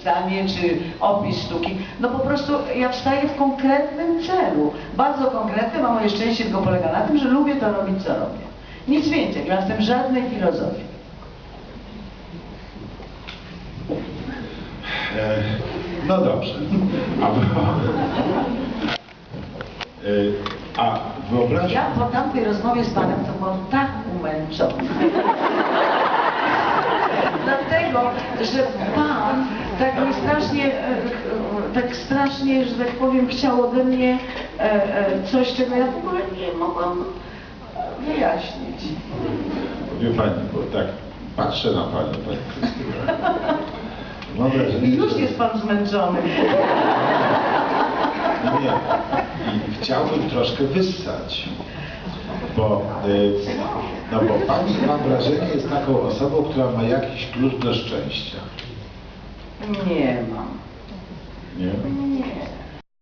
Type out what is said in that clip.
zdanie czy opis sztuki. No po prostu ja wstaję w konkretnym celu, bardzo konkretnym, a moje szczęście tylko polega na tym, że lubię to robić, co robię. Nic więcej, nie ma w tym żadnej filozofii. E, No dobrze. A, e, a wyobraź Ja po tamtej rozmowie z panem to byłam tak umęczona. Dlatego, że pan strasznie, e, e, tak strasznie, że tak powiem, chciał ode mnie e, coś, czego ja w ogóle nie mogłam wyjaśnić. Wie pani, bo tak patrzę na panią, pani Krystyna. Mam wrażenie, I już jest pan zmęczony. Nie. I chciałbym troszkę wyssać. Bo, no bo pani mam wrażenie jest taką osobą, która ma jakiś klucz do szczęścia. Nie. Yeah.